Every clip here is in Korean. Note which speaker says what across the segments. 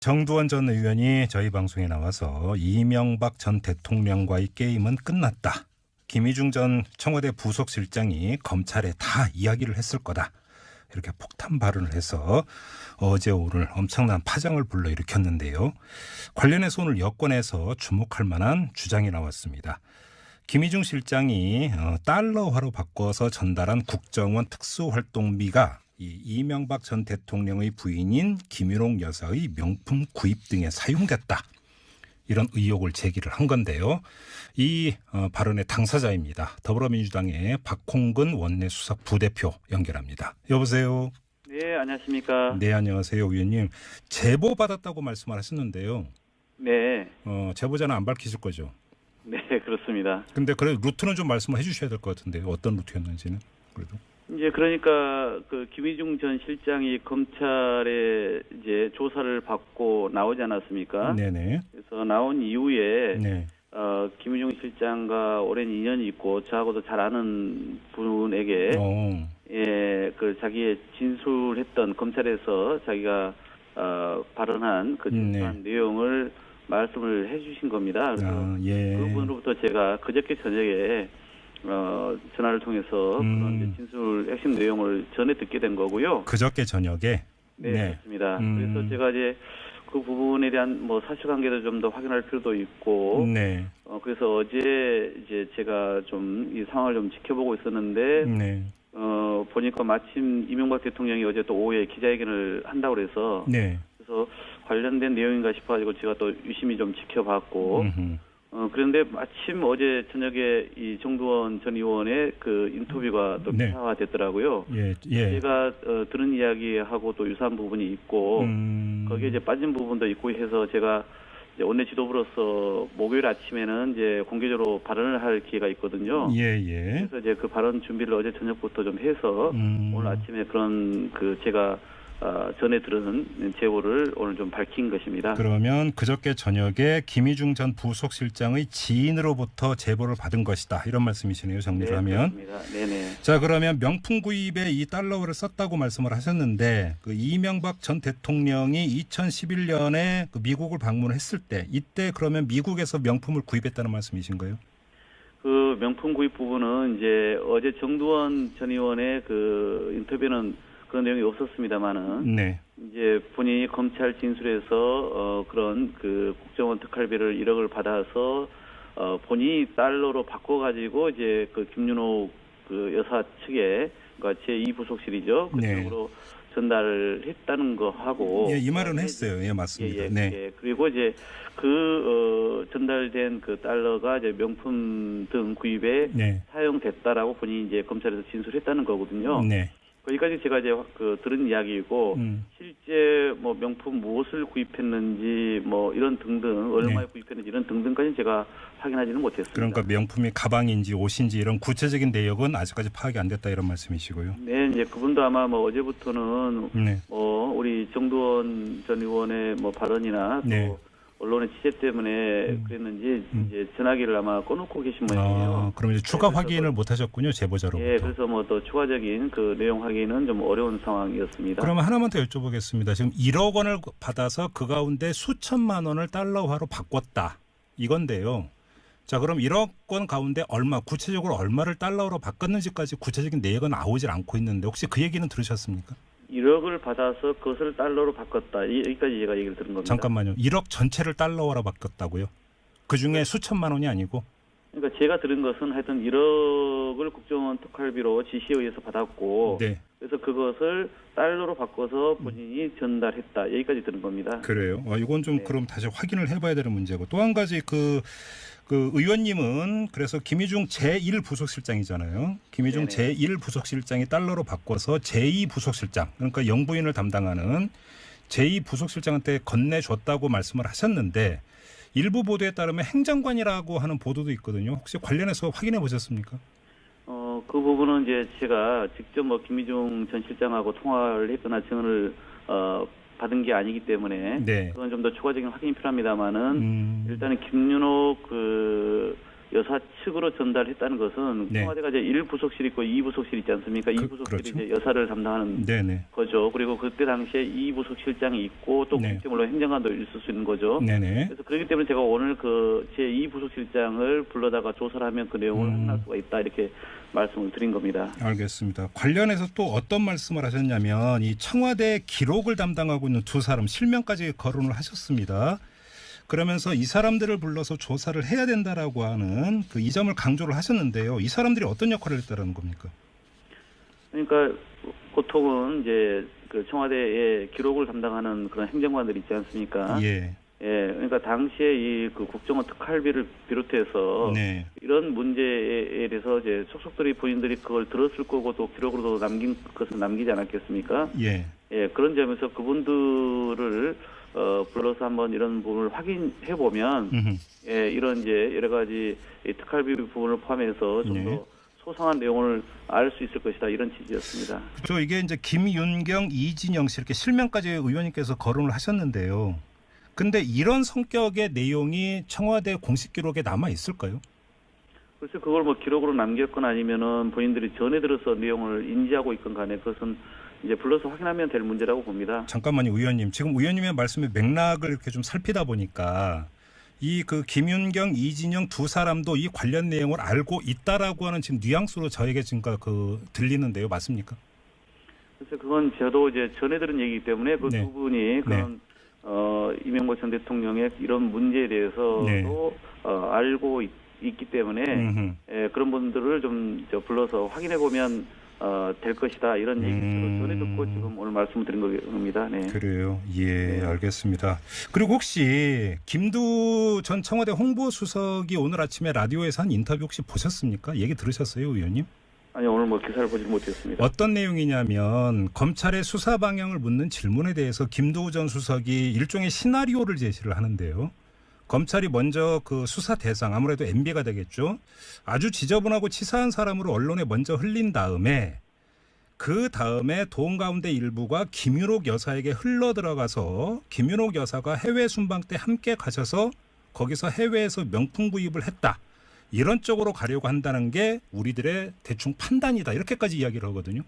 Speaker 1: 정두원 전 의원이 저희 방송에 나와서 이명박 전 대통령과의 게임은 끝났다. 김희중 전 청와대 부속실장이 검찰에 다 이야기를 했을 거다. 이렇게 폭탄 발언을 해서 어제 오늘 엄청난 파장을 불러일으켰는데요. 관련해서 오늘 여권에서 주목할 만한 주장이 나왔습니다. 김희중 실장이 어, 달러화로 바꿔서 전달한 국정원 특수활동비가 이 이명박 전 대통령의 부인인 김윤옥 여사의 명품 구입 등에 사용됐다. 이런 의혹을 제기를 한 건데요. 이 어, 발언의 당사자입니다. 더불어민주당의 박홍근 원내 수석 부대표 연결합니다. 여보세요.
Speaker 2: 네, 안녕하십니까.
Speaker 1: 네, 안녕하세요, 의원님. 제보 받았다고 말씀을 하셨는데요.
Speaker 2: 네,
Speaker 1: 어, 제보자는 안 밝히실 거죠.
Speaker 2: 네, 그렇습니다.
Speaker 1: 근데 그래 루트는 좀 말씀을 해주셔야 될 것 같은데요. 어떤 루트였는지는 그래도.
Speaker 2: 이제 그러니까 그 김희중 전 실장이 검찰에 이제 조사를 받고 나오지 않았습니까?
Speaker 1: 네네.
Speaker 2: 그래서 나온 이후에
Speaker 1: 네.
Speaker 2: 어, 김희중 실장과 오랜 인연이 있고 저하고도 잘 아는 분에게
Speaker 1: 어.
Speaker 2: 예, 그 자기의 진술했던 검찰에서 자기가 어, 발언한 그
Speaker 1: 네.
Speaker 2: 진술한 내용을 말씀을 해주신 겁니다. 그래서
Speaker 1: 아, 예.
Speaker 2: 그분으로부터 제가 그저께 저녁에 어, 전화를 통해서
Speaker 1: 음.
Speaker 2: 그런 진술 핵심 내용을 전해 듣게 된 거고요.
Speaker 1: 그저께 저녁에.
Speaker 2: 네,
Speaker 1: 네.
Speaker 2: 그렇습니다.
Speaker 1: 음.
Speaker 2: 그래서 제가 이제 그 부분에 대한 뭐 사실관계도 좀더 확인할 필요도 있고,
Speaker 1: 네.
Speaker 2: 어, 그래서 어제 이제 제가 좀 이 상황을 좀 지켜보고 있었는데,
Speaker 1: 네.
Speaker 2: 어, 보니까 마침 이명박 대통령이 어제 또 오후에 기자회견을 한다고 그래서,
Speaker 1: 네.
Speaker 2: 그래서 관련된 내용인가 싶어가지고 제가 또 유심히 좀 지켜봤고,
Speaker 1: 음흠.
Speaker 2: 어, 그런데 마침 어제 저녁에 이 정두원 전 의원의 그 인터뷰가 또
Speaker 1: 네.
Speaker 2: 기사화 됐더라고요.
Speaker 1: 예. 예.
Speaker 2: 제가 어, 들은 이야기하고 또 유사한 부분이 있고
Speaker 1: 음.
Speaker 2: 거기에 이제 빠진 부분도 있고 해서 제가 이제 원내 지도부로서 목요일 아침에는 이제 공개적으로 발언을 할 기회가 있거든요.
Speaker 1: 예, 예.
Speaker 2: 그래서 이제 그 발언 준비를 어제 저녁부터 좀 해서
Speaker 1: 음.
Speaker 2: 오늘 아침에 그런 그 제가 어, 전에 들은 제보를 오늘 좀 밝힌 것입니다.
Speaker 1: 그러면 그저께 저녁에 김희중 전 부속실장의 지인으로부터 제보를 받은 것이다. 이런 말씀이시네요. 정리를 하면.
Speaker 2: 그렇습니다. 네네.
Speaker 1: 자 그러면 명품 구입에 이 달러를 썼다고 말씀을 하셨는데 그 이명박 전 대통령이 2011년에 그 미국을 방문했을 때 이때 그러면 미국에서 명품을 구입했다는 말씀이신가요?
Speaker 2: 그 명품 구입 부분은 이제 어제 정두원 전 의원의 그 인터뷰는 그런 내용이 없었습니다만은
Speaker 1: 네.
Speaker 2: 이제 본인이 검찰 진술에서 어 그런 그 국정원 특활비를 1억을 받아서 어 본인이 달러로 바꿔 가지고 이제 그 김윤호 그 여사 측에 그러니까 제 2 부속실이죠.
Speaker 1: 네.
Speaker 2: 그쪽으로 전달을 했다는 거 하고
Speaker 1: 예, 이 말은 했어요. 예, 맞습니다.
Speaker 2: 예, 예,
Speaker 1: 네.
Speaker 2: 예. 그리고 이제 그 어, 전달된 그 달러가 이제 명품 등 구입에
Speaker 1: 네.
Speaker 2: 사용됐다라고 본인이 이제 검찰에서 진술했다는 거거든요.
Speaker 1: 네.
Speaker 2: 거기까지 제가 이제 그 들은 이야기이고
Speaker 1: 음.
Speaker 2: 실제 뭐 명품 무엇을 구입했는지 뭐 이런 등등 얼마에
Speaker 1: 네.
Speaker 2: 구입했는지 이런 등등까지 제가 확인하지는 못했습니다.
Speaker 1: 그러니까 명품이 가방인지 옷인지 이런 구체적인 내역은 아직까지 파악이 안 됐다 이런 말씀이시고요.
Speaker 2: 네, 이제 그분도 아마 뭐 어제부터는
Speaker 1: 네.
Speaker 2: 뭐 우리 정두원 전 의원의 뭐 발언이나 또
Speaker 1: 네.
Speaker 2: 언론의 취재 때문에
Speaker 1: 음.
Speaker 2: 그랬는지
Speaker 1: 음.
Speaker 2: 이제 전화기를 아마 꺼놓고 계신
Speaker 1: 아,
Speaker 2: 모양이에요.
Speaker 1: 그럼 이제 추가
Speaker 2: 네,
Speaker 1: 확인을 못 하셨군요. 제보자로부터.
Speaker 2: 예, 그래서 뭐 또 추가적인 그 내용 확인은 좀 어려운 상황이었습니다.
Speaker 1: 그러면 하나만 더 여쭤보겠습니다. 지금 1억 원을 받아서 그 가운데 수천만 원을 달러화로 바꿨다. 이건데요. 자, 그럼 1억 원 가운데 얼마, 구체적으로 얼마를 달러로 바꿨는지까지 구체적인 내역은 나오질 않고 있는데 혹시 그 얘기는 들으셨습니까?
Speaker 2: 1억을 받아서 그것을 달러로 바꿨다. 이- 여기까지 제가 얘기를 들은 겁니다.
Speaker 1: 잠깐만요. 1억 전체를 달러화로 바꿨다고요? 그 중에 수천만 원이 아니고?
Speaker 2: 그러니까 제가 들은 것은 하여튼 1억을 국정원 특활비로 지시에 의해서 받았고
Speaker 1: 네.
Speaker 2: 그래서 그것을 달러로 바꿔서 본인이 전달했다. 여기까지 들은 겁니다.
Speaker 1: 그래요. 아, 이건 좀
Speaker 2: 네.
Speaker 1: 그럼 다시 확인을 해봐야 되는 문제고 또 한 가지 그, 그 의원님은 그래서 김희중 제1 부속실장이잖아요. 김희중
Speaker 2: 네네.
Speaker 1: 제1 부속실장이 달러로 바꿔서 제2 부속실장 그러니까 영부인을 담당하는 제2 부속실장한테 건네줬다고 말씀을 하셨는데 일부 보도에 따르면 행정관이라고 하는 보도도 있거든요. 혹시 관련해서 확인해 보셨습니까?
Speaker 2: 어, 그 부분은 이제 제가 직접 뭐 김희중 전 실장하고 통화를 했거나 증언을 어, 받은 게 아니기 때문에
Speaker 1: 네.
Speaker 2: 그건 좀 더 추가적인 확인이 필요합니다만은
Speaker 1: 음,
Speaker 2: 일단은 김윤옥 그 여사 측으로 전달했다는 것은
Speaker 1: 네.
Speaker 2: 청와대가 이제 1부속실 있고 2부속실 있지 않습니까?
Speaker 1: 그-
Speaker 2: 2부속실이
Speaker 1: 그렇죠.
Speaker 2: 이제 여사를 담당하는
Speaker 1: 네네.
Speaker 2: 거죠. 그리고 그때 당시에 2부속실장이 있고 또
Speaker 1: 네.
Speaker 2: 국정으로 행정관도 있을 수 있는 거죠.
Speaker 1: 네네.
Speaker 2: 그래서 그렇기 때문에 제가 오늘 그 제 2부속실장을 불러다가 조사를 하면 그 내용을
Speaker 1: 음.
Speaker 2: 확인할 수가 있다 이렇게 말씀을 드린 겁니다.
Speaker 1: 알겠습니다. 관련해서 또 어떤 말씀을 하셨냐면 이 청와대 기록을 담당하고 있는 두 사람 실명까지 거론을 하셨습니다. 그러면서 이 사람들을 불러서 조사를 해야 된다라고 하는 그 이 점을 강조를 하셨는데요. 이 사람들이 어떤 역할을 했다라는 겁니까?
Speaker 2: 그러니까 보통은 이제 그 청와대의 기록을 담당하는 그런 행정관들 있지 않습니까?
Speaker 1: 예.
Speaker 2: 예, 그러니까 당시에 이 그 국정원 특활비를 비롯해서
Speaker 1: 네.
Speaker 2: 이런 문제에 대해서 이제 속속들이 본인들이 그걸 들었을 거고 또 기록으로도 남긴 것은 남기지 않았겠습니까?
Speaker 1: 예.
Speaker 2: 예, 그런 점에서 그분들을 어, 불러서 한번 이런 부분을 확인해 보면. 예, 이런 이제 여러 가지 이 특활비 부분을 포함해서 좀더
Speaker 1: 네.
Speaker 2: 소상한 내용을 알 수 있을 것이다 이런 취지였습니다.
Speaker 1: 저 이게 이제 김윤경, 이진영 씨 이렇게 실명까지 의원님께서 거론을 하셨는데요. 근데 이런 성격의 내용이 청와대 공식 기록에 남아 있을까요?
Speaker 2: 글쎄 그걸 뭐 기록으로 남겼건 아니면은 본인들이 전에 들어서 내용을 인지하고 있건 간에 그것은 이제 불러서 확인하면 될 문제라고 봅니다.
Speaker 1: 잠깐만요, 의원님. 지금 의원님의 말씀의 맥락을 이렇게 좀 살피다 보니까 이 그 김윤경, 이진영 두 사람도 이 관련 내용을 알고 있다라고 하는 지금 뉘앙스로 저에게 지금 그 들리는데요, 맞습니까?
Speaker 2: 그래서 그건 저도 이제 전에 들은 얘기이기 때문에 그
Speaker 1: 네.
Speaker 2: 두 분이 그런 어 이명박 전 대통령의 이런 문제에 대해서도
Speaker 1: 네.
Speaker 2: 어, 알고 있, 기 때문에
Speaker 1: 음흠.
Speaker 2: 예, 그런 분들을 좀 저 불러서 확인해 보면 어, 될 것이다 이런 얘기
Speaker 1: 음.
Speaker 2: 전에 듣고 지금 오늘 말씀을 드린 겁니다. 네.
Speaker 1: 그래요. 예,
Speaker 2: 네.
Speaker 1: 알겠습니다. 그리고 혹시 김두 전 청와대 홍보수석이 오늘 아침에 라디오에서 한 인터뷰 혹시 보셨습니까? 얘기 들으셨어요, 의원님?
Speaker 2: 아니 오늘 뭐 기사를 보지 못했습니다.
Speaker 1: 어떤 내용이냐면 검찰의 수사 방향을 묻는 질문에 대해서 김도우 전 수석이 일종의 시나리오를 제시를 하는데요. 검찰이 먼저 그 수사 대상 아무래도 MB가 되겠죠. 아주 지저분하고 치사한 사람으로 언론에 먼저 흘린 다음에 그 다음에 돈 가운데 일부가 김윤옥 여사에게 흘러 들어가서 김윤옥 여사가 해외 순방 때 함께 가셔서 거기서 해외에서 명품 구입을 했다. 이런 쪽으로 가려고 한다는 게 우리들의 대충 판단이다. 이렇게까지 이야기를 하거든요.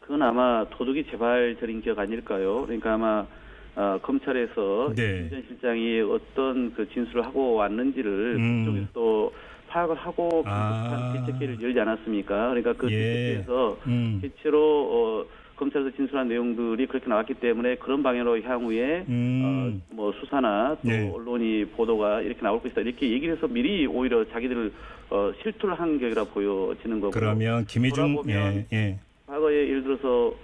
Speaker 2: 그건 아마 도둑이 재발절인 기억 아닐까요? 그러니까 아마 어, 검찰에서
Speaker 1: 네.
Speaker 2: 김전 실장이 어떤 그 진술을 하고 왔는지를
Speaker 1: 음.
Speaker 2: 그쪽에서 또 파악을 하고
Speaker 1: 아.
Speaker 2: 개척회를 열지 않았습니까? 그러니까 그
Speaker 1: 예.
Speaker 2: 개척회에서
Speaker 1: 음.
Speaker 2: 실제로 어, 검찰에서 진술한 내용들이 그렇게 나왔기 때문에 그런 방향으로 향후에
Speaker 1: 음.
Speaker 2: 어, 뭐 수사나 또
Speaker 1: 네.
Speaker 2: 언론이 보도가 이렇게 나올 것이다 이렇게 얘기를 해서 미리 오히려 자기들을 어, 실투를 한 격이라 보여지는 거고
Speaker 1: 그러면 김희중 예, 예.
Speaker 2: 과거에 예를 들어서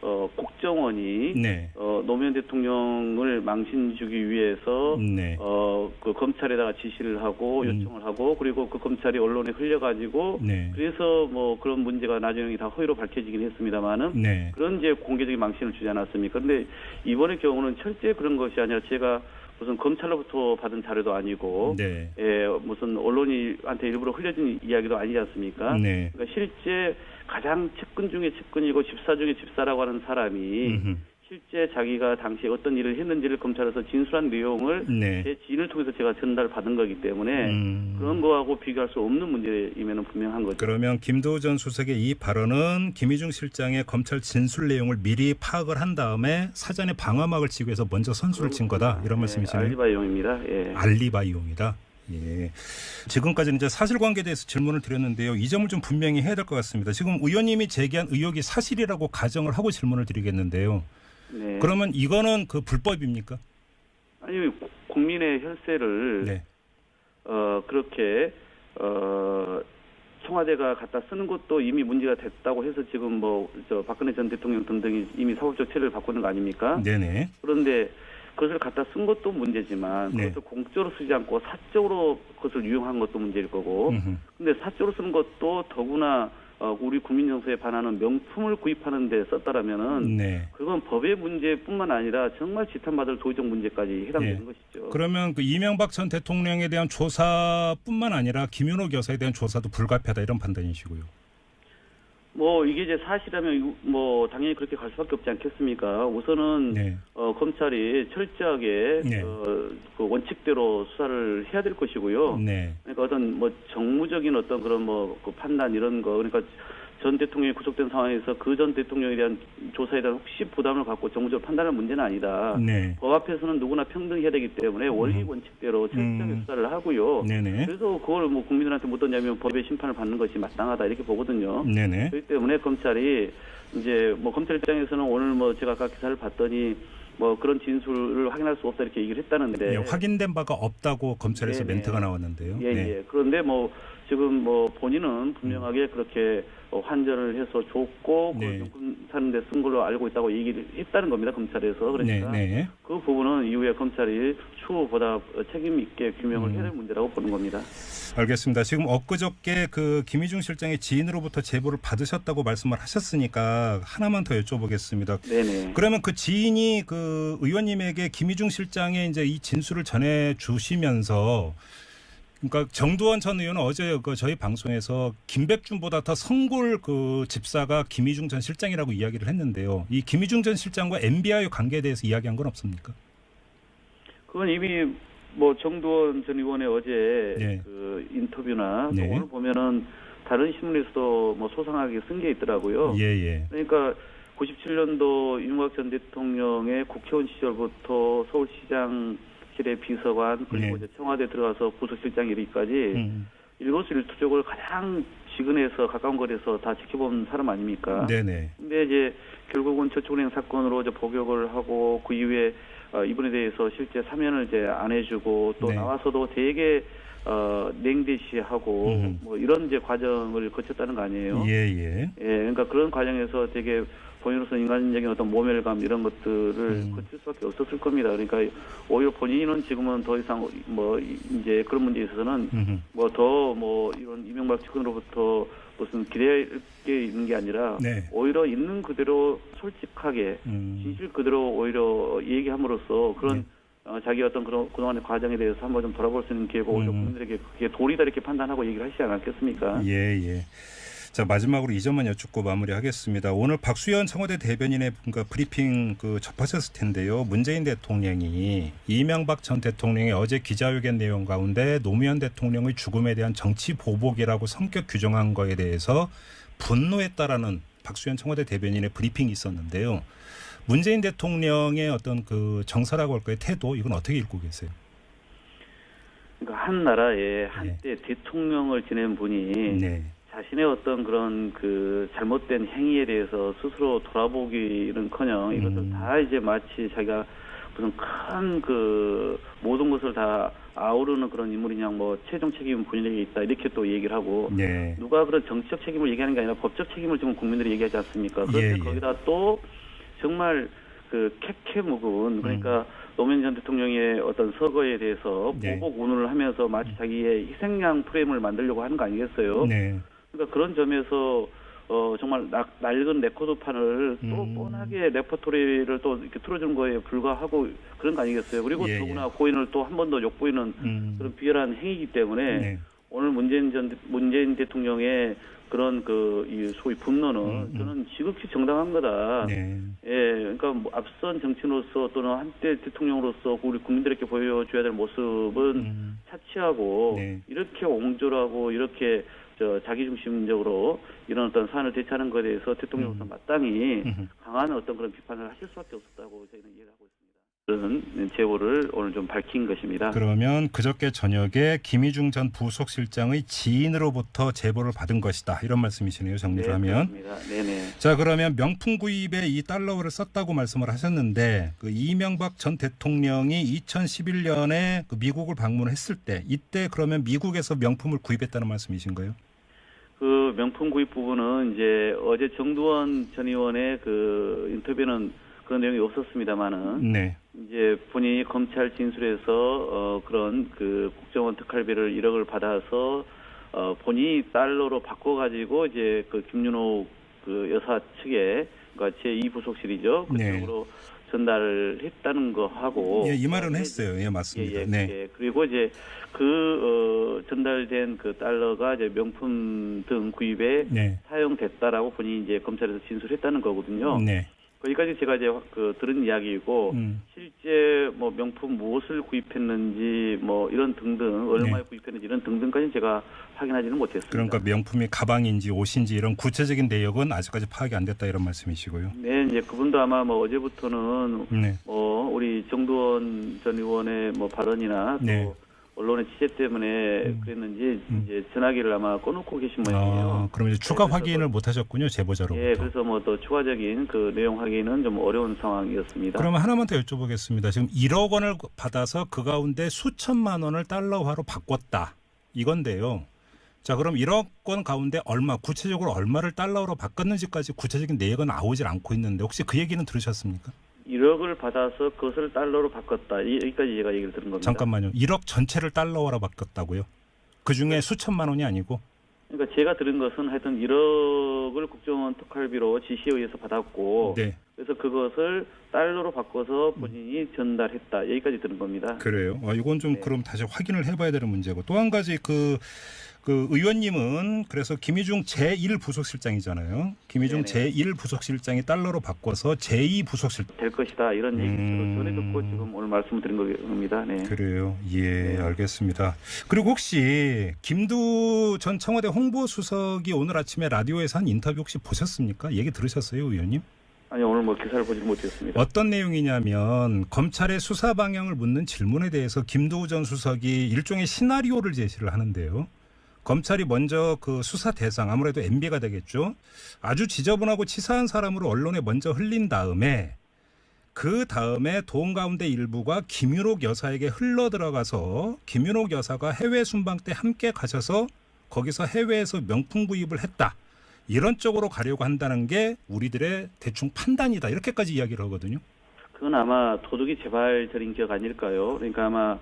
Speaker 2: 어, 국정원이
Speaker 1: 네.
Speaker 2: 어, 노무현 대통령을 망신 주기 위해서
Speaker 1: 네.
Speaker 2: 어, 그 검찰에다가 지시를 하고
Speaker 1: 음.
Speaker 2: 요청을 하고 그리고 그 검찰이 언론에 흘려가지고
Speaker 1: 네.
Speaker 2: 그래서 뭐 그런 문제가 나중에 다 허위로 밝혀지긴 했습니다만은
Speaker 1: 네.
Speaker 2: 그런 이제 공개적인 망신을 주지 않았습니까? 근데 이번의 경우는 철저히 그런 것이 아니라 제가 무슨 검찰로부터 받은 자료도 아니고
Speaker 1: 네.
Speaker 2: 예, 무슨 언론이한테 일부러 흘려진 이야기도 아니지 않습니까?
Speaker 1: 네.
Speaker 2: 그러니까 실제 가장 측근 중에 측근이고 집사 중에 집사라고 하는 사람이
Speaker 1: 음흠.
Speaker 2: 실제 자기가 당시에 어떤 일을 했는지를 검찰에서 진술한 내용을
Speaker 1: 네.
Speaker 2: 제 지인을 통해서 제가 전달받은 거기 때문에
Speaker 1: 음.
Speaker 2: 그런 거하고 비교할 수 없는 문제임에는 분명한 거죠.
Speaker 1: 그러면 김도우 전 수석의 이 발언은 김희중 실장의 검찰 진술 내용을 미리 파악을 한 다음에 사전에 방어막을 치기 위해서 먼저 선수를 친 거다 이런
Speaker 2: 예,
Speaker 1: 말씀이시네요.
Speaker 2: 알리바이용입니다. 예.
Speaker 1: 알리바이용이다. 예. 지금까지는 이제 사실관계에 대해서 질문을 드렸는데요. 이 점을 좀 분명히 해야 될 것 같습니다. 지금 의원님이 제기한 의혹이 사실이라고 가정을 하고 질문을 드리겠는데요.
Speaker 2: 네.
Speaker 1: 그러면 이거는 그 불법입니까?
Speaker 2: 아니 국민의 혈세를
Speaker 1: 네.
Speaker 2: 어 그렇게 어 청와대가 갖다 쓰는 것도 이미 문제가 됐다고 해서 지금 뭐 저 박근혜 전 대통령 등등이 이미 사법적 처리를 받고 있는 거 아닙니까?
Speaker 1: 네네.
Speaker 2: 그런데 그것을 갖다 쓴 것도 문제지만
Speaker 1: 네.
Speaker 2: 그것을 공적으로 쓰지 않고 사적으로 그것을 유용한 것도 문제일 거고
Speaker 1: 음흠.
Speaker 2: 근데 사적으로 쓰는 것도 더구나 어, 우리 국민 정서에 반하는 명품을 구입하는 데 썼다라면은
Speaker 1: 네.
Speaker 2: 그건 법의 문제뿐만 아니라 정말 지탄받을 도의적 문제까지 해당되는
Speaker 1: 예.
Speaker 2: 것이죠.
Speaker 1: 그러면 그 이명박 전 대통령에 대한 조사뿐만 아니라 김윤옥 여사에 대한 조사도 불가피하다 이런 판단이시고요.
Speaker 2: 뭐 이게 이제 사실이라면 뭐 당연히 그렇게 갈 수밖에 없지 않겠습니까? 우선은
Speaker 1: 네.
Speaker 2: 어, 검찰이 철저하게
Speaker 1: 네.
Speaker 2: 어, 그 원칙대로 수사를 해야 될 것이고요.
Speaker 1: 네.
Speaker 2: 그러니까 어떤 뭐 정무적인 어떤 그런 뭐 그 판단 이런 거 그러니까 전 대통령이 구속된 상황에서 그 전 대통령에 대한 조사에 대한 혹시 부담을 갖고 정무적으로 판단할 문제는 아니다.
Speaker 1: 네.
Speaker 2: 법 앞에서는 누구나 평등해야 되기 때문에 원리 원칙대로 철저하게
Speaker 1: 음.
Speaker 2: 수사를 하고요.
Speaker 1: 네네.
Speaker 2: 그래서 그걸 뭐 국민들한테 묻었냐면 법의 심판을 받는 것이 마땅하다 이렇게 보거든요.
Speaker 1: 네네.
Speaker 2: 그렇기 때문에 검찰이 이제 뭐 검찰 입장에서는 오늘 뭐 제가 아까 기사를 봤더니 뭐 그런 진술을 확인할 수 없다 이렇게 얘기를 했다는데
Speaker 1: 네, 확인된 바가 없다고 검찰에서
Speaker 2: 네네.
Speaker 1: 멘트가 나왔는데요.
Speaker 2: 예,
Speaker 1: 네.
Speaker 2: 예. 그런데 뭐 지금 뭐 본인은 분명하게 그렇게 어, 환전을 해서 줬고 그
Speaker 1: 네.
Speaker 2: 용품 사는 데 쓴 걸로 알고 있다고 얘기를 했다는 겁니다 검찰에서 그러니까
Speaker 1: 네, 네.
Speaker 2: 그 부분은 이후에 검찰이 추후 보다 책임 있게 규명을
Speaker 1: 음.
Speaker 2: 해야 될 문제라고 보는 겁니다.
Speaker 1: 알겠습니다. 지금 엊그저께 그 김희중 실장의 지인으로부터 제보를 받으셨다고 말씀을 하셨으니까 하나만 더 여쭤보겠습니다.
Speaker 2: 네네.
Speaker 1: 그러면 그 지인이 그 의원님에게 김희중 실장의 이제 이 진술을 전해 주시면서 그러니까 정두원 전 의원은 어제 그 저희 방송에서 김백준보다 더 성골 그 집사가 김희중 전 실장이라고 이야기를 했는데요. 이 김희중 전 실장과 MBI 관계에 대해서 이야기한 건 없습니까?
Speaker 2: 그건 이미 뭐 정두원 전 의원의 어제
Speaker 1: 네.
Speaker 2: 그 인터뷰나 또
Speaker 1: 네.
Speaker 2: 오늘 보면은 다른 신문에서도 뭐 소상하게 쓴 게 있더라고요.
Speaker 1: 예, 예.
Speaker 2: 그러니까 97년도 윤곽 전 대통령의 국회의원 시절부터 서울시장 실의 비서관 그리고
Speaker 1: 네.
Speaker 2: 이제 청와대 들어가서 부서실장 이르기까지
Speaker 1: 음.
Speaker 2: 일거수일투족을 가장 지근에서 가까운 거리에서 다 지켜본 사람 아닙니까?
Speaker 1: 네네.
Speaker 2: 근데 이제 결국은 저축은행 사건으로 이제 복역을 하고 그 이후에 어, 이분에 대해서 실제 사면을 이제 안 해주고 또
Speaker 1: 네.
Speaker 2: 나와서도 되게 어, 냉대시하고
Speaker 1: 음.
Speaker 2: 뭐 이런 이제 과정을 거쳤다는 거 아니에요?
Speaker 1: 예, 예.
Speaker 2: 예, 그러니까 그런 과정에서 되게 본인으로서 인간적인 어떤 모멸감 이런 것들을
Speaker 1: 음.
Speaker 2: 거칠 수밖에 없었을 겁니다. 그러니까 오히려 본인은 지금은 더 이상 뭐 이제 그런 문제에 있어서는. 뭐더뭐 이런 이명박 측근으로부터 무슨 기대할 게 있는 게 아니라
Speaker 1: 네.
Speaker 2: 오히려 있는 그대로 솔직하게
Speaker 1: 음.
Speaker 2: 진실 그대로 오히려 얘기함으로써 그런
Speaker 1: 네.
Speaker 2: 어, 자기 어떤 그런 그동안의 과정에 대해서 한번 좀 돌아볼 수 있는 기회가 오히려
Speaker 1: 음.
Speaker 2: 국민들에게 그게 도리다 이렇게 판단하고 얘기를 하시지 않았겠습니까?
Speaker 1: 예, 예. 자 마지막으로 이 점만 여쭙고 마무리하겠습니다. 오늘 박수현 청와대 대변인의 뭔가 브리핑 그 접하셨을 텐데요. 문재인 대통령이 이명박 전 대통령의 어제 기자회견 내용 가운데 노무현 대통령의 죽음에 대한 정치 보복이라고 성격 규정한 거에 대해서 분노했다라는 박수현 청와대 대변인의 브리핑이 있었는데요. 문재인 대통령의 어떤 그 정서라고 할까요 태도 이건 어떻게 읽고 계세요?
Speaker 2: 그러니까 한 나라에 한때 대통령을 지낸 분이
Speaker 1: 네,
Speaker 2: 자신의 어떤 그런 그 잘못된 행위에 대해서 스스로 돌아보기는커녕 이것을
Speaker 1: 음.
Speaker 2: 다 이제 마치 자기가 무슨 큰 그 모든 것을 다 아우르는 그런 인물이냐 뭐 최종 책임은 본인에게 있다 이렇게 또 얘기를 하고
Speaker 1: 네,
Speaker 2: 누가 그런 정치적 책임을 얘기하는 게 아니라 법적 책임을 지금 국민들이 얘기하지 않습니까? 그런데
Speaker 1: 예, 예.
Speaker 2: 거기다 또 정말 그 캐캐 묵은 그러니까 노무현 전 대통령의 어떤 서거에 대해서
Speaker 1: 음. 네.
Speaker 2: 보복 운운을 하면서 마치 자기의 희생양 프레임을 만들려고 하는 거 아니겠어요?
Speaker 1: 네,
Speaker 2: 그러니까 그런 점에서 어 정말 낙, 낡은 레코드판을 또
Speaker 1: 음.
Speaker 2: 뻔하게 레퍼토리를 또 이렇게 틀어준 거에 불과하고 그런 거 아니겠어요? 그리고
Speaker 1: 예,
Speaker 2: 더구나 고인을 또 한 번 더 욕보이는
Speaker 1: 음,
Speaker 2: 그런 비열한 행위이기 때문에
Speaker 1: 네,
Speaker 2: 오늘 문재인 전 문재인 대통령의 그런 그 이 소위 분노는
Speaker 1: 음, 음.
Speaker 2: 저는 지극히 정당한 거다.
Speaker 1: 네.
Speaker 2: 예, 그러니까 뭐 앞선 정치인으로서 또는 한때 대통령으로서 우리 국민들에게 보여줘야 될 모습은
Speaker 1: 음,
Speaker 2: 차치하고
Speaker 1: 네.
Speaker 2: 이렇게 옹졸하고 이렇게 저 자기중심적으로 이런 어떤 사안을 대처하는 것에 대해서 대통령으로서
Speaker 1: 음.
Speaker 2: 마땅히. 강한 어떤 그런 비판을 하실 수밖에 없었다고 저희는 이해를 하고 있습니다. 그런 제보를 오늘 좀 밝힌 것입니다.
Speaker 1: 그러면 그저께 저녁에 김희중 전 부속실장의 지인으로부터 제보를 받은 것이다 이런 말씀이시네요 정리를 하면
Speaker 2: 그렇습니다. 네네.
Speaker 1: 자 그러면 명품 구입에 이 달러를 썼다고 말씀을 하셨는데 그 이명박 전 대통령이 2011년에 그 미국을 방문했을 때 이때 그러면 미국에서 명품을 구입했다는 말씀이신 가요?
Speaker 2: 그 명품 구입 부분은 이제 어제 정두원 전 의원의 그 인터뷰는 그런 내용이 없었습니다만은
Speaker 1: 네,
Speaker 2: 이제 본인이 검찰 진술에서 어 그런 그 국정원 특활비를 1억을 받아서 어 본인이 달러로 바꿔 가지고 이제 그 김윤호 그 여사 측에 그러니까 제2 부속실이죠.
Speaker 1: 네.
Speaker 2: 그쪽으로 전달했다는 거 하고
Speaker 1: 예, 이 말은 했어요. 예,
Speaker 2: 예,
Speaker 1: 맞습니다.
Speaker 2: 예,
Speaker 1: 네.
Speaker 2: 예. 그리고 이제 그 어, 전달된 그 달러가 이제 명품 등 구입에
Speaker 1: 네.
Speaker 2: 사용됐다라고 본인이 이제 검찰에서 진술했다는 거거든요.
Speaker 1: 네.
Speaker 2: 거기까지 제가 이제 그 들은 이야기이고
Speaker 1: 음.
Speaker 2: 실제 뭐 명품 무엇을 구입했는지 뭐 이런 등등 얼마에 구입했는지 이런 등등까지 제가 확인하지는 못했습니다.
Speaker 1: 네. 그러니까 명품이 가방인지 옷인지 이런 구체적인 내역은 아직까지 파악이 안 됐다 이런 말씀이시고요.
Speaker 2: 네, 이제 그분도 아마 뭐 어제부터는
Speaker 1: 네.
Speaker 2: 뭐 우리 정두원 전 의원의 뭐 발언이나 또
Speaker 1: 네.
Speaker 2: 언론의 취재 때문에
Speaker 1: 음.
Speaker 2: 그랬는지
Speaker 1: 음.
Speaker 2: 이제 전화기를 아마 꺼놓고 계신 모양이에요.
Speaker 1: 아, 그럼 이제 추가
Speaker 2: 네,
Speaker 1: 확인을 못 하셨군요. 제보자로부터.
Speaker 2: 예, 그래서 뭐또 추가적인 그 내용 확인은 좀 어려운 상황이었습니다.
Speaker 1: 그러면 하나만 더 여쭤보겠습니다. 지금 1억 원을 받아서 그 가운데 수천만 원을 달러화로 바꿨다. 이건데요. 자, 그럼 1억 원 가운데 얼마, 구체적으로 얼마를 달러로 바꿨는지까지 구체적인 내역은 나오질 않고 있는데 혹시 그 얘기는 들으셨습니까?
Speaker 2: 1억을 받아서 그것을 달러로 바꿨다. 이- 여기까지 제가 얘기를 들은 겁니다.
Speaker 1: 잠깐만요. 1억 전체를 달러화로 바꿨다고요? 그 중에 수천만 원이 아니고?
Speaker 2: 그러니까 제가 들은 것은 하여튼 1억을 국정원 특활비로 지시에 의해서 받았고
Speaker 1: 네.
Speaker 2: 그래서 그것을 달러로 바꿔서 본인이 전달했다. 여기까지 들은 겁니다.
Speaker 1: 그래요. 어, 이건 좀
Speaker 2: 네.
Speaker 1: 그럼 다시 확인을 해봐야 되는 문제고 또 한 가지 그, 그 의원님은 그래서 김희중 제1 부속실장이잖아요. 김희중
Speaker 2: 네네.
Speaker 1: 제1 부속실장이 달러로 바꿔서 제2 부속실
Speaker 2: 될 것이다. 이런 얘기를
Speaker 1: 음.
Speaker 2: 전에 듣고 지금 오늘 말씀을 드린 겁니다. 네.
Speaker 1: 그래요. 예,
Speaker 2: 네.
Speaker 1: 알겠습니다. 그리고 혹시 김두 전 청와대 홍보수석이 오늘 아침에 라디오에서 한 인터뷰 혹시 보셨습니까? 얘기 들으셨어요, 의원님?
Speaker 2: 아니 오늘 뭐 기사를 보지 못했습니다.
Speaker 1: 어떤 내용이냐면 검찰의 수사 방향을 묻는 질문에 대해서 김도우 전 수석이 일종의 시나리오를 제시를 하는데요. 검찰이 먼저 그 수사 대상 아무래도 MB가 되겠죠. 아주 지저분하고 치사한 사람으로 언론에 먼저 흘린 다음에 그 다음에 돈 가운데 일부가 김윤옥 여사에게 흘러 들어가서 김윤옥 여사가 해외 순방 때 함께 가셔서 거기서 해외에서 명품 구입을 했다. 이런 쪽으로 가려고 한다는 게 우리들의 대충 판단이다. 이렇게까지 이야기를 하거든요.
Speaker 2: 그건 아마 도둑이 재발절인 기억 아닐까요? 그러니까 아마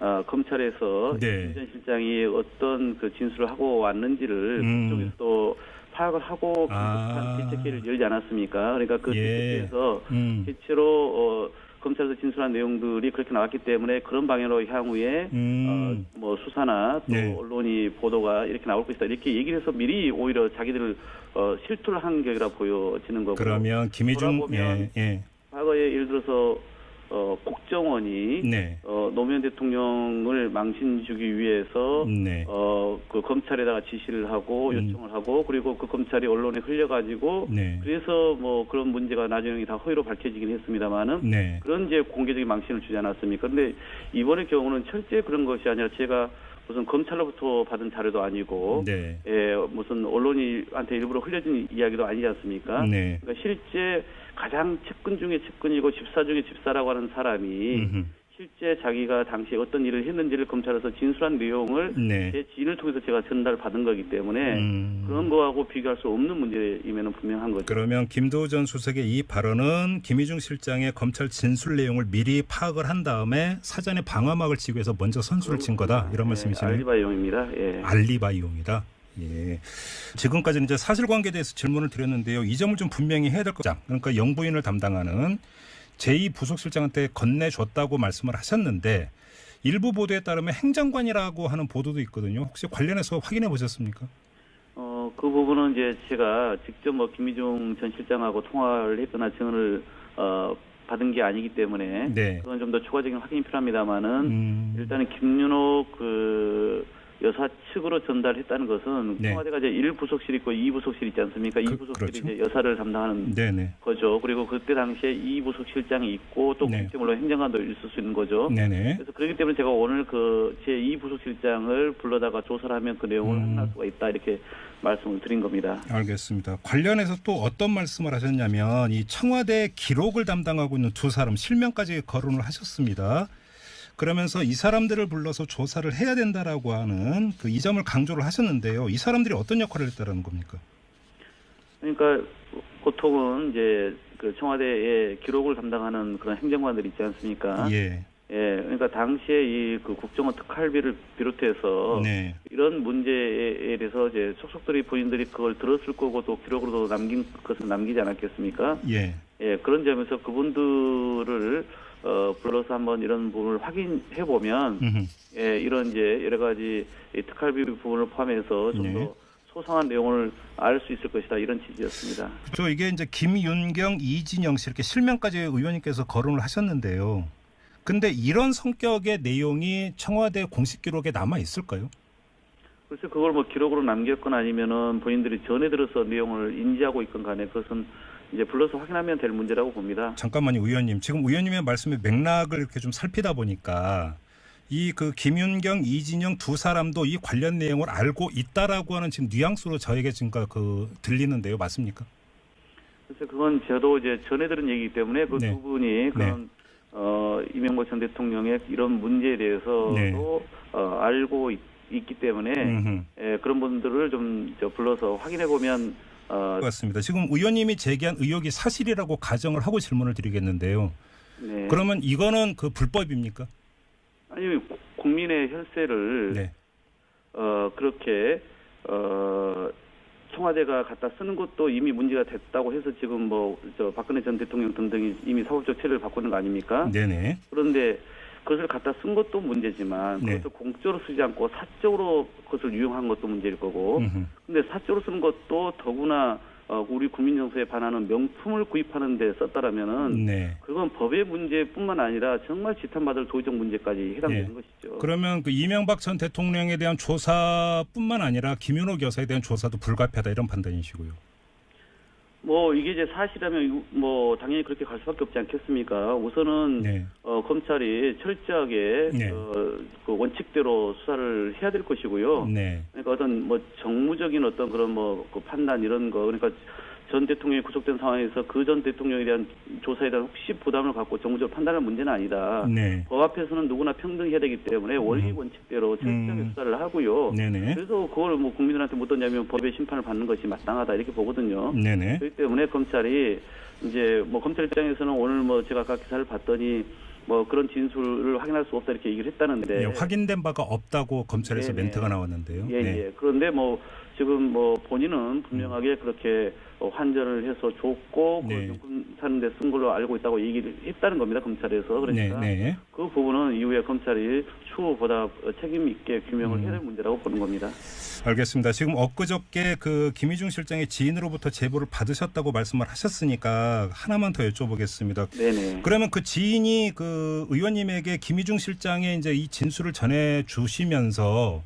Speaker 2: 어, 검찰에서
Speaker 1: 네.
Speaker 2: 김전 실장이 어떤 그 진술을 하고 왔는지를
Speaker 1: 음.
Speaker 2: 그쪽에서 또 파악을 하고
Speaker 1: 아.
Speaker 2: 개최기를 열지 않았습니까? 그러니까 그
Speaker 1: 예.
Speaker 2: 개최기에서
Speaker 1: 음.
Speaker 2: 실제로 어, 검찰에서 진술한 내용들이 그렇게 나왔기 때문에 그런 방향으로 향후에
Speaker 1: 음.
Speaker 2: 어, 뭐 수사나 또
Speaker 1: 네.
Speaker 2: 언론이 보도가 이렇게 나올 것이다 이렇게 얘기를 해서 미리 오히려 자기들 어, 실투를 한 격이라 보여지는 거고
Speaker 1: 그러면 김희중 예, 예.
Speaker 2: 과거에 예를 들어서 어, 국정원이
Speaker 1: 네.
Speaker 2: 어, 노무현 대통령을 망신 주기 위해서
Speaker 1: 네.
Speaker 2: 어, 그 검찰에다가 지시를 하고
Speaker 1: 음.
Speaker 2: 요청을 하고 그리고 그 검찰이 언론에 흘려가지고
Speaker 1: 네.
Speaker 2: 그래서 뭐 그런 문제가 나중에 다 허위로 밝혀지긴 했습니다만은
Speaker 1: 네.
Speaker 2: 그런 이제 공개적인 망신을 주지 않았습니까? 근데 이번의 경우는 철저히 그런 것이 아니라 제가 무슨 검찰로부터 받은 자료도 아니고
Speaker 1: 네.
Speaker 2: 예, 무슨 언론이한테 일부러 흘려진 이야기도 아니지 않습니까?
Speaker 1: 네.
Speaker 2: 그러니까 실제 가장 측근 중에 측근이고 집사 중에 집사라고 하는 사람이
Speaker 1: 음흠.
Speaker 2: 실제 자기가 당시에 어떤 일을 했는지를 검찰에서 진술한 내용을
Speaker 1: 네.
Speaker 2: 제 지인을 통해서 제가 전달받은 거기 때문에
Speaker 1: 음.
Speaker 2: 그런 거하고 비교할 수 없는 문제임에는 분명한 거죠.
Speaker 1: 그러면 김도우 전 수석의 이 발언은 김희중 실장의 검찰 진술 내용을 미리 파악을 한 다음에 사전에 방어막을 치기 위해서 먼저 선수를 친 거다 이런
Speaker 2: 예,
Speaker 1: 말씀이시네요.
Speaker 2: 알리바이용입니다. 예.
Speaker 1: 알리바이용이다. 예. 지금까지는 이제 사실관계에 대해서 질문을 드렸는데요. 이 점을 좀 분명히 해야 될 거죠. 그러니까 영부인을 담당하는 제2 부속실장한테 건네줬다고 말씀을 하셨는데 일부 보도에 따르면 행정관이라고 하는 보도도 있거든요. 혹시 관련해서 확인해 보셨습니까?
Speaker 2: 어, 그 부분은 이제 제가 직접 뭐 김희중 전 실장하고 통화를 했거나 증언을 어, 받은 게 아니기 때문에
Speaker 1: 네.
Speaker 2: 그건 좀 더 추가적인 확인이 필요합니다만은
Speaker 1: 음,
Speaker 2: 일단은 김윤옥 그 여사 측으로 전달했다는 것은
Speaker 1: 네.
Speaker 2: 청와대가 이제 1부속실 있고 2부속실 있지 않습니까?
Speaker 1: 그-
Speaker 2: 2부속실이
Speaker 1: 그렇죠.
Speaker 2: 이제 여사를 담당하는
Speaker 1: 네네.
Speaker 2: 거죠. 그리고 그때 당시에 2부속실장이 있고 또
Speaker 1: 네.
Speaker 2: 물론 행정관도 있을 수 있는 거죠.
Speaker 1: 네네.
Speaker 2: 그래서 그렇기 때문에 제가 오늘 그 제 2부속실장을 불러다가 조사를 하면 그 내용을
Speaker 1: 음.
Speaker 2: 확인할 수가 있다 이렇게 말씀을 드린 겁니다.
Speaker 1: 알겠습니다. 관련해서 또 어떤 말씀을 하셨냐면 이 청와대 기록을 담당하고 있는 두 사람 실명까지 거론을 하셨습니다. 그러면서 이 사람들을 불러서 조사를 해야 된다라고 하는 그 이 점을 강조를 하셨는데요. 이 사람들이 어떤 역할을 했다라는 겁니까?
Speaker 2: 그러니까 보통은 이제 그 청와대의 기록을 담당하는 그런 행정관들 있지 않습니까?
Speaker 1: 예.
Speaker 2: 예, 그러니까 당시에 이 그 국정원 특활비를 비롯해서
Speaker 1: 네.
Speaker 2: 이런 문제에 대해서 이제 속속들이 본인들이 그걸 들었을 거고 또 기록으로도 남긴 것은 남기지 않았겠습니까?
Speaker 1: 예.
Speaker 2: 예, 그런 점에서 그분들을 어, 불러서 한번 이런 부분을 확인해 보면. 예, 이런 이제 여러 가지 이 특활비 부분을 포함해서 좀더
Speaker 1: 네.
Speaker 2: 소상한 내용을 알 수 있을 것이다 이런 취지였습니다.
Speaker 1: 저 이게 이제 김윤경, 이진영 씨 이렇게 실명까지 의원님께서 거론을 하셨는데요. 근데 이런 성격의 내용이 청와대 공식 기록에 남아 있을까요?
Speaker 2: 그래서 그걸 뭐 기록으로 남겼거나 아니면은 본인들이 전에 들어서 내용을 인지하고 있건 간에 그것은 이제 불러서 확인하면 될 문제라고 봅니다.
Speaker 1: 잠깐만요, 의원님. 지금 의원님의 말씀의 맥락을 이렇게 좀 살피다 보니까 이 그 김윤경, 이진영 두 사람도 이 관련 내용을 알고 있다라고 하는 지금 뉘앙스로 저에게 지금 그 들리는데요, 맞습니까?
Speaker 2: 그래서 그건 저도 이제 전에 들은 얘기이기 때문에 그두
Speaker 1: 네.
Speaker 2: 분이 그런 어 이명박 전 대통령의 이런 문제에 대해서도
Speaker 1: 네.
Speaker 2: 어, 알고 있, 기 때문에
Speaker 1: 음흠.
Speaker 2: 예, 그런 분들을 좀저 불러서 확인해 보면 어
Speaker 1: 맞습니다. 지금 의원님이 제기한 의혹이 사실이라고 가정을 하고 질문을 드리겠는데요.
Speaker 2: 네.
Speaker 1: 그러면 이거는 그 불법입니까?
Speaker 2: 아니 국민의 혈세를
Speaker 1: 네.
Speaker 2: 어 그렇게 어 청와대가 갖다 쓰는 것도 이미 문제가 됐다고 해서 지금 뭐 저 박근혜 전 대통령 등등이 이미 사법적 받고 있는 거 아닙니까?
Speaker 1: 네네.
Speaker 2: 그런데 그것을 갖다 쓴 것도 문제지만
Speaker 1: 네.
Speaker 2: 그것을 공적으로 쓰지 않고 사적으로 그것을 유용한 것도 문제일 거고
Speaker 1: 음흠.
Speaker 2: 근데 사적으로 쓰는 것도 더구나 어, 우리 국민 정서에 반하는 명품을 구입하는 데 썼다라면은
Speaker 1: 네.
Speaker 2: 그건 법의 문제뿐만 아니라 정말 지탄받을 도의적 문제까지 해당되는
Speaker 1: 예.
Speaker 2: 것이죠.
Speaker 1: 그러면 그 이명박 전 대통령에 대한 조사뿐만 아니라 김윤옥 여사에 대한 조사도 불가피하다 이런 판단이시고요.
Speaker 2: 뭐 이게 이제 사실이라면 유- 뭐 당연히 그렇게 갈 수밖에 없지 않겠습니까? 우선은
Speaker 1: 네.
Speaker 2: 어, 검찰이 철저하게
Speaker 1: 네.
Speaker 2: 어, 그 원칙대로 수사를 해야 될 것이고요.
Speaker 1: 네.
Speaker 2: 그러니까 어떤 뭐 정무적인 어떤 그런 뭐 그 판단 이런 거 그러니까 전 대통령이 구속된 상황에서 그 전 대통령에 대한 조사에 대한 혹시 부담을 갖고 정무적으로 판단할 문제는 아니다.
Speaker 1: 네.
Speaker 2: 법 앞에서는 누구나 평등해야 되기 때문에 원리
Speaker 1: 음.
Speaker 2: 원칙대로 철저하게
Speaker 1: 음.
Speaker 2: 수사를 하고요.
Speaker 1: 네네.
Speaker 2: 그래서 그걸 뭐 국민들한테 묻었냐면 법의 심판을 받는 것이 마땅하다 이렇게 보거든요.
Speaker 1: 네네.
Speaker 2: 그렇기 때문에 검찰이 이제 뭐 검찰 입장에서는 오늘 뭐 제가 아까 기사를 봤더니 뭐 그런 진술을 확인할 수 없다 이렇게 얘기를 했다는데
Speaker 1: 예, 확인된 바가 없다고 검찰에서
Speaker 2: 네네.
Speaker 1: 멘트가 나왔는데요.
Speaker 2: 예,
Speaker 1: 네.
Speaker 2: 예. 그런데 뭐 지금 뭐 본인은 분명하게 그렇게 어, 환전을 해서 줬고
Speaker 1: 네.
Speaker 2: 그걸 요금 사는 데 쓴 걸로 알고 있다고 얘기를 했다는 겁니다 검찰에서 그러니까
Speaker 1: 네, 네.
Speaker 2: 그 부분은 이후에 검찰이 추후 보다 책임 있게 규명을
Speaker 1: 음.
Speaker 2: 해야 될 문제라고 보는 겁니다.
Speaker 1: 알겠습니다. 지금 엊그저께 그 김희중 실장의 지인으로부터 제보를 받으셨다고 말씀을 하셨으니까 하나만 더 여쭤보겠습니다.
Speaker 2: 네네.
Speaker 1: 그러면 그 지인이 그 의원님에게 김희중 실장의 이제 이 진술을 전해 주시면서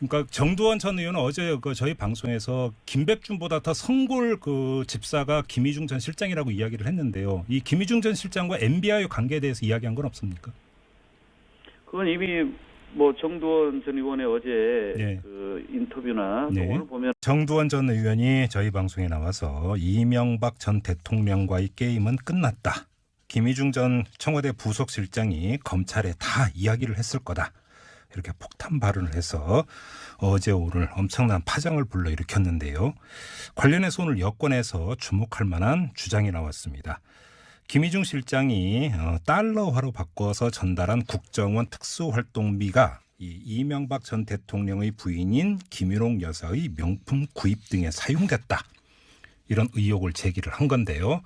Speaker 1: 그러니까 정두원 전 의원은 어제 그 저희 방송에서 김백준보다 더 성골 그 집사가 김희중 전 실장이라고 이야기를 했는데요. 이 김희중 전 실장과 MBI의 관계에 대해서 이야기한 건 없습니까?
Speaker 2: 그건 이미 뭐 정두원 전 의원의 어제
Speaker 1: 네.
Speaker 2: 그 인터뷰나 또
Speaker 1: 네.
Speaker 2: 오늘 보면
Speaker 1: 정두원 전 의원이 저희 방송에 나와서 이명박 전 대통령과의 게임은 끝났다. 김희중 전 청와대 부속실장이 검찰에 다 이야기를 했을 거다. 이렇게 폭탄 발언을 해서 어제 오늘 엄청난 파장을 불러일으켰는데요. 관련해서 오늘 여권에서 주목할 만한 주장이 나왔습니다. 김희중 실장이 어, 달러화로 바꿔서 전달한 국정원 특수활동비가 이 이명박 전 대통령의 부인인 김윤옥 여사의 명품 구입 등에 사용됐다. 이런 의혹을 제기를 한 건데요.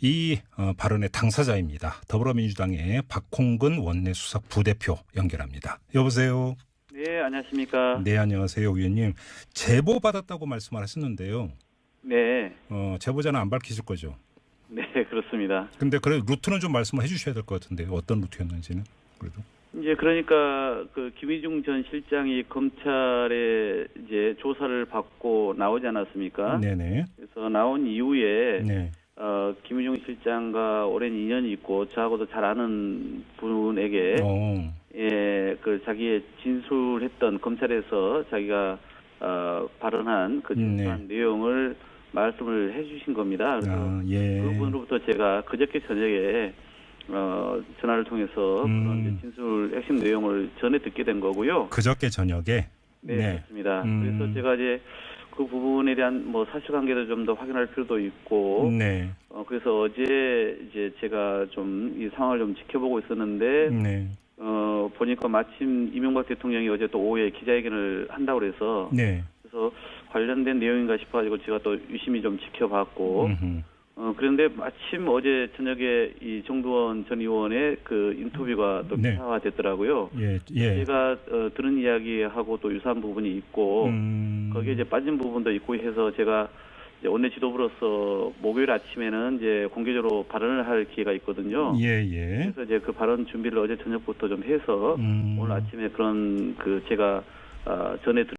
Speaker 1: 이 어, 발언의 당사자입니다. 더불어민주당의 박홍근 원내수석 부대표 연결합니다. 여보세요.
Speaker 2: 네 안녕하십니까
Speaker 1: 네 안녕하세요 의원님. 제보 받았다고 말씀을 하셨는데요.
Speaker 2: 네,
Speaker 1: 어, 제보자는 안 밝히실 거죠.
Speaker 2: 네 그렇습니다.
Speaker 1: 근데 그래 루트는 좀 말씀을 해주셔야 될 것 같은데요. 어떤 루트였는지는 그래도.
Speaker 2: 이제 그러니까 그 김희중 전 실장이 검찰에 이제 조사를 받고 나오지 않았습니까?
Speaker 1: 네네.
Speaker 2: 그래서 나온 이후에
Speaker 1: 네.
Speaker 2: 어, 김희중 실장과 오랜 인연이 있고 저하고도 잘 아는 분에게
Speaker 1: 어.
Speaker 2: 예, 그 자기의 진술했던 검찰에서 자기가 어, 발언한 그
Speaker 1: 네.
Speaker 2: 진술한 내용을 말씀을 해주신 겁니다. 그래서
Speaker 1: 아, 예.
Speaker 2: 그분으로부터 제가 그저께 저녁에 어, 전화를 통해서
Speaker 1: 음.
Speaker 2: 그런 진술 핵심 내용을 전해 듣게 된 거고요.
Speaker 1: 그저께 저녁에.
Speaker 2: 네,
Speaker 1: 네.
Speaker 2: 그렇습니다.
Speaker 1: 음.
Speaker 2: 그래서 제가 이제 그 부분에 대한 뭐 사실관계도 좀 더 확인할 필요도 있고,
Speaker 1: 네.
Speaker 2: 어, 그래서 어제 이제 제가 좀 이 상황을 좀 지켜보고 있었는데,
Speaker 1: 네.
Speaker 2: 어, 보니까 마침 이명박 대통령이 어제 또 오후에 기자회견을 한다고 그래서,
Speaker 1: 네.
Speaker 2: 그래서 관련된 내용인가 싶어가지고 제가 또 유심히 좀 지켜봤고,
Speaker 1: 음흠.
Speaker 2: 어, 그런데 마침 어제 저녁에 이 정두원 전 의원의 그 인터뷰가 또
Speaker 1: 네.
Speaker 2: 기사화됐더라고요.
Speaker 1: 예, 예.
Speaker 2: 제가 어, 들은 이야기하고 또 유사한 부분이 있고
Speaker 1: 음,
Speaker 2: 거기에 이제 빠진 부분도 있고 해서 제가 이제 원내 지도부로서 목요일 아침에는 이제 공개적으로 발언을 할 기회가 있거든요.
Speaker 1: 예, 예.
Speaker 2: 그래서 이제 그 발언 준비를 어제 저녁부터 좀 해서
Speaker 1: 음.
Speaker 2: 오늘 아침에 그런 그 제가 아, 전에 들